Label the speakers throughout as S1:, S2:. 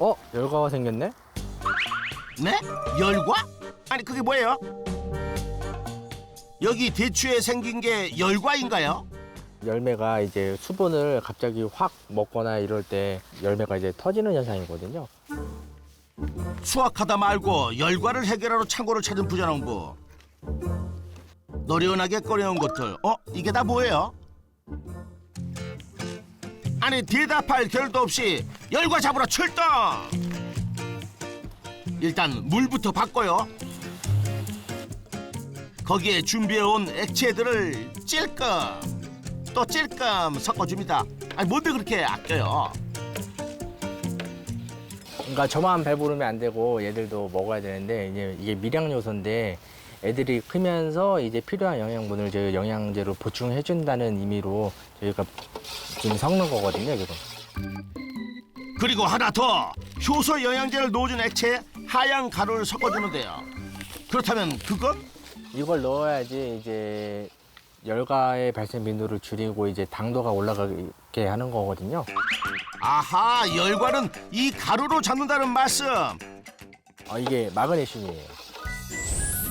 S1: 어? 열과가 생겼네?
S2: 네? 열과? 아니 그게 뭐예요? 여기 대추에 생긴 게 열과인가요?
S1: 열매가 이제 수분을 갑자기 확 먹거나 이럴 때 열매가 이제 터지는 현상이거든요.
S2: 수확하다 말고 열과를 해결하러 창고를 찾은 부자농부 노련하게 꺼내온 것들 어? 이게 다 뭐예요? 아니 대답할 겨를도 없이 열과 잡으러 출동! 일단 물부터 바꿔요. 거기에 준비해온 액체들을 찔끔 또 찔끔 섞어줍니다. 아니 뭔데 그렇게 아껴요?
S1: 그러니까 저만 배부르면 안 되고 얘들도 먹어야 되는데 이제 이게 밀양 요소인데 애들이 크면서 이제 필요한 영양분을 저희 영양제로 보충해 준다는 의미로 저희가 지금 섞는 거거든요, 지금.
S2: 그리고 하나 더 효소 영양제를 넣어준 액체에 하얀 가루를 섞어주는데요. 그렇다면 그건
S1: 이걸 넣어야지 이제 열가의 발생 민도를 줄이고 이제 당도가 올라가게 하는 거거든요.
S2: 아하 열과는 이 가루로 잡는다는 말씀.
S1: 어, 이게 마그네슘이에요.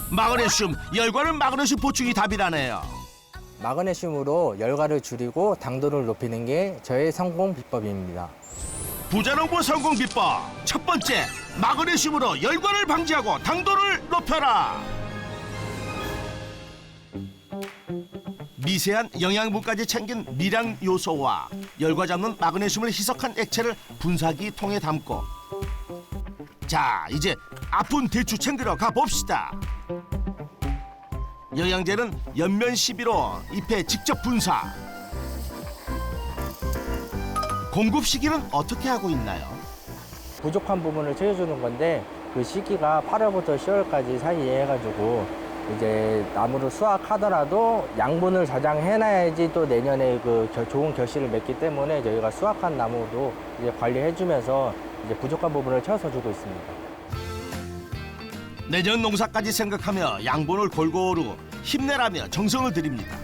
S2: 마그네슘 열과는 마그네슘 보충이 답이라네요.
S1: 마그네슘으로 열가를 줄이고 당도를 높이는 게 저의 성공 비법입니다.
S2: 부자농부 성공 비법 첫 번째 마그네슘으로 열과를 방지하고 당도를 높여라. 미세한 영양분까지 챙긴 미량 요소와 열과 잡는 마그네슘을 희석한 액체를 분사기 통에 담고 자 이제 아픈 대추 챙기러 가봅시다. 영양제는 연면 시비로 잎에 직접 분사. 공급 시기는 어떻게 하고 있나요?
S1: 부족한 부분을 채워주는 건데 그 시기가 8월부터 10월까지 사이에 해가지고 이제 나무를 수확하더라도 양분을 저장해놔야지 또 내년에 그 겨- 좋은 결실을 맺기 때문에 저희가 수확한 나무도 이제 관리해주면서 이제 부족한 부분을 채워서 주고 있습니다.
S2: 내년 농사까지 생각하며 양분을 골고루 힘내라며 정성을 드립니다.